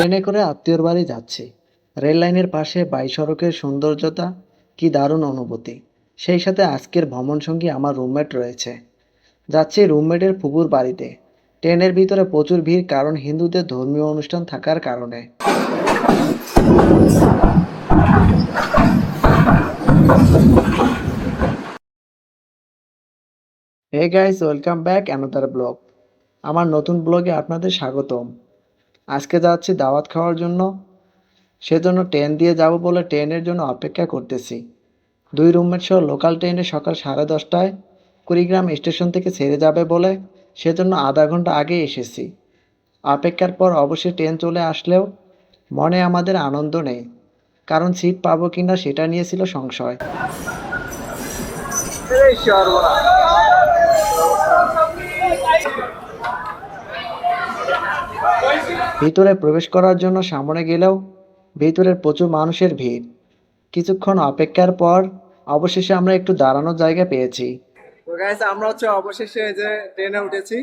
ট্রেনে করে আত্মীয়র বাড়ি যাচ্ছি। রেল লাইনের পাশে বাই সড়কের সৌন্দর্যতা, কি দারুণ অনুভূতি। সেই সাথে আজকের ভ্রমণ সঙ্গী আমার রুমমেট রয়েছে। যাচ্ছি রুমমেটের ফুপুর বাড়িতে। ট্রেনের ভিতরে প্রচুর ভিড়, কারণ হিন্দুদের ধর্মীয় অনুষ্ঠান থাকার কারণে। Hey guys welcome back another vlog আমার নতুন ব্লগে আপনাদের স্বাগতম। আজকে যাচ্ছি দাওয়াত খাওয়ার জন্য। সেজন্য ট্রেন দিয়ে যাব বলে ট্রেনের জন্য অপেক্ষা করতেছি। দুই রুমমেট সহ লোকাল ট্রেনে সকাল সাড়ে দশটায় কুড়িগ্রাম স্টেশন থেকে ছেড়ে যাবে বলে সেজন্য আধা ঘণ্টা আগে এসেছি। অপেক্ষার পর অবশ্যই ট্রেন চলে আসলেও মনে আমাদের আনন্দ নেই। কারণ সিট পাবো কিনা সেটা নিয়ে ছিল সংশয়। ভিতরে প্রবেশ করার জন্য সামনে গেলেও ভিতরে প্রচুর মানুষের ভিড়। কিছুক্ষণ অপেক্ষার পর অবশেষে আমরা একটু দাঁড়ানোর জায়গা পেয়েছি। তো গাইস আমরা হচ্ছে অবশেষে এই যে ট্রেনে উঠেছি।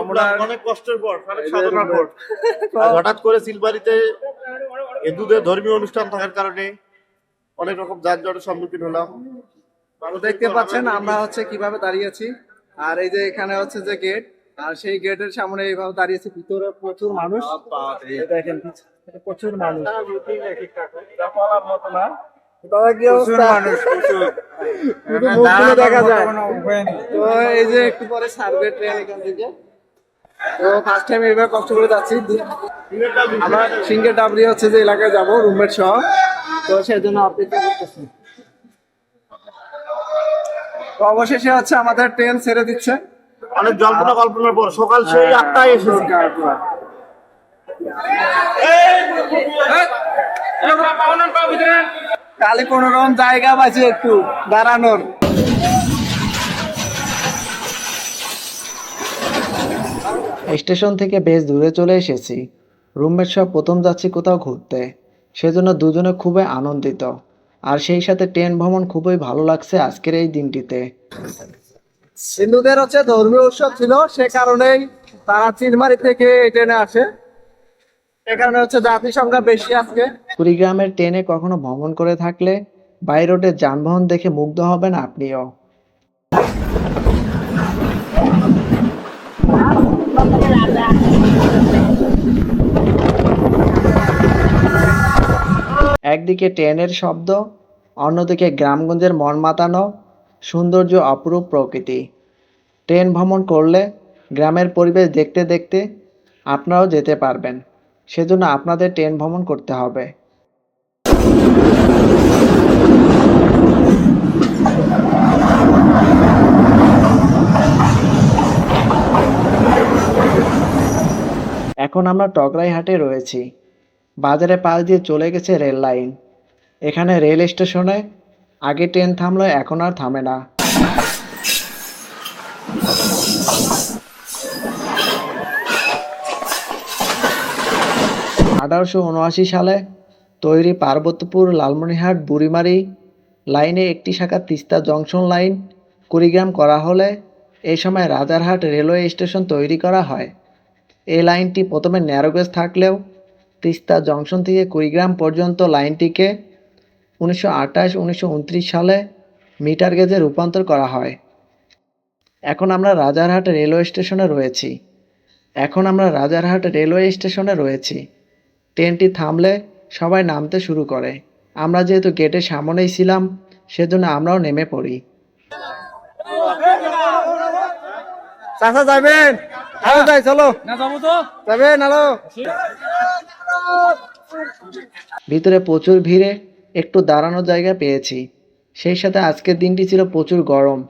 আমরা অনেক কষ্টের পর অনেক সাধনার পর। হঠাৎ করে সিলবাড়িতে হিন্দুদের ধর্মীয় অনুষ্ঠান থাকার কারণে অনেক রকম যানজটের সম্মুখীন হলাম। দেখতে পাচ্ছেন আমরা হচ্ছে কীভাবে দাঁড়িয়েছি আর এই যে এখানে হচ্ছে যে গেট আর সেই গেটের সামনে এইভাবে দাঁড়িয়েছি ভিতরে প্রচুর মানুষ। দেখেন প্রচুর মানুষ। দেখা যায়। তো এই যে একটু পরে সার্ভে ট্রেন এখান থেকে। তো ফার্স্ট টাইম এইভাবে কষ্ট করে যাচ্ছি। আমরা সিঙ্গের ডাবরি হচ্ছে যে এলাকায় যাব রুমমেট সহ। তো সেই জন্য অপেক্ষা করতেছি। তো অবশেষে হচ্ছে আমাদের ট্রেন ছেড়ে দিচ্ছে। অনেক জল্পনা কল্পনার পর সকাল সেই আটটায় এসেছি। কালে কোন রকম জায়গা পাইছে একটু দাঁড়ানোর। স্টেশন থেকে বেশ দূরে চলে এসেছি। রুমমেট সব প্রথম যাচ্ছি কোথাও ঘুরতে। সেজন্য দুজনে খুবই আনন্দিত। আর সেই সাথে ট্রেন ভ্রমণ খুবই ভালো লাগছে আজকের এই দিনটিতে। হিন্দুদের হচ্ছে ধর্মীয় উৎসব ছিল, সে কারণেই তারা চিনমারি থেকে ট্রেনে আসে। সে কারণে হচ্ছে জাতি সংখ্যা বেশি আজকে। কুড়িগ্রামের ট্রেনে কখনো ভ্রমণ করে থাকলে বাই রোডের যানবাহন দেখে মুগ্ধ হবেন আপনিও। একদিকে ট্রেনের শব্দ, অন্যদিকে গ্রামগঞ্জের মন মাতানো সৌন্দর্য অপরূপ প্রকৃতি। ট্রেন ভ্রমণ করলে গ্রামের পরিবেশ দেখতে দেখতে আপনারাও যেতে পারবেন। সেজন্য আপনাদের ট্রেন ভ্রমণ করতে হবে। এখন আমরা টগরাই হাটে রয়েছি। বাজারে পাশ দিয়ে চলে গেছে রেল লাইন। এখানে রেল স্টেশনে আগে ট্রেন থামলো, এখন আর থামে না। আঠারোশো উনআশি সালে তৈরি পার্বতীপুর লালমনিরহাট বুড়িমারি লাইনে একটি শাখা তিস্তা জংশন লাইন কুড়িগ্রাম করা হলে এই সময় রাজারহাট রেলওয়ে স্টেশন তৈরি করা হয়। এই লাইনটি প্রথমে ন্যারোগেজ থাকলেও তিস্তা জংশন থেকে কুড়িগ্রাম পর্যন্ত লাইনটিকে উনিশশো আঠাশ উনিশশো উনত্রিশ সালে মিটার গেজে রূপান্তর করা হয়। এখন আমরা রাজারহাট রেলওয়ে স্টেশনে রয়েছি। এখন আমরা রাজারহাট রেলওয়ে স্টেশনে রয়েছি। ট্রেনটি থামলে সবাই নামতে শুরু করে। আমরা যেহেতু গেটের সামনেই ছিলাম সেজন্য আমরাও নেমে পড়ি। চাচা যাবেন? যাই চলো। না যাব তো। যাবেন? হ্যালো। ভিতরে প্রচুর ভিড়ে একটু দাঁড়ানোর জায়গা পেয়েছি। সেই সাথে আজকের দিনটি ছিল প্রচুর গরম।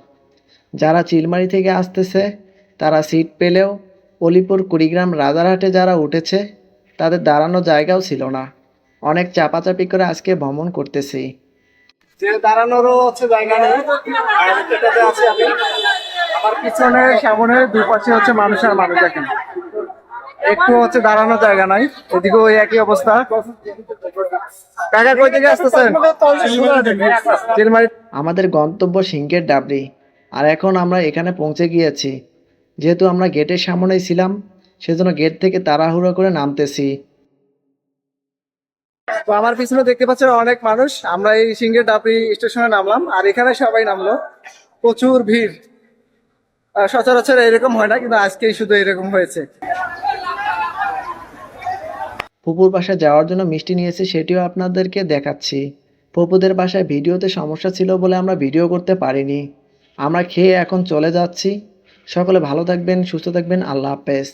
যারা চিলমারি থেকে আসতেছে, তারা সিট পেলেও অলিপুর, কুড়িগ্রাম, রাজারহাটে যারা উঠেছে, তাদের দাঁড়ানোর জায়গাও ছিল না। অনেক চাপাচাপি করে আজকে ভ্রমণ করতেছি। দাঁড়ানোরও হচ্ছে জায়গা নেই। আমার পিছনে সামনে দুপাশে হচ্ছে মানুষ আর মানুষ দেখেন একটু হচ্ছে দাঁড়ানো জায়গা নাই। এদিকে ওই একই অবস্থা। কাকা কই থেকে আসতেছেন? আমাদের গন্তব্য সিংহের ডাবরি আর এখন আমরা এখানে পৌঁছে গিয়েছি। যেহেতু আমরা গেটের সামনেই ছিলাম সেজন্য গেট থেকে তাড়াহুড়ো করে নামতেছি। তো আমার পিছনে দেখতে পাচ্ছেন অনেক মানুষ। আমরা এই সিঙ্গের ডাবরি স্টেশনে নামলাম আর এখানে সবাই নামলো। প্রচুর ভিড়। সচরাচর এরকম হয় না কিন্তু আজকেই শুধু এরকম হয়েছে। ফুপুর বাসায় যাওয়ার জন্য মিষ্টি নিয়েছি সেটিও আপনাদেরকে দেখাচ্ছি। ফুপুদের বাসায় ভিডিওতে সমস্যা ছিল বলে আমরা ভিডিও করতে পারিনি। আমরা খেয়ে এখন চলে যাচ্ছি। সকলে ভালো থাকবেন, সুস্থ থাকবেন, আল্লাহ হাফেজ।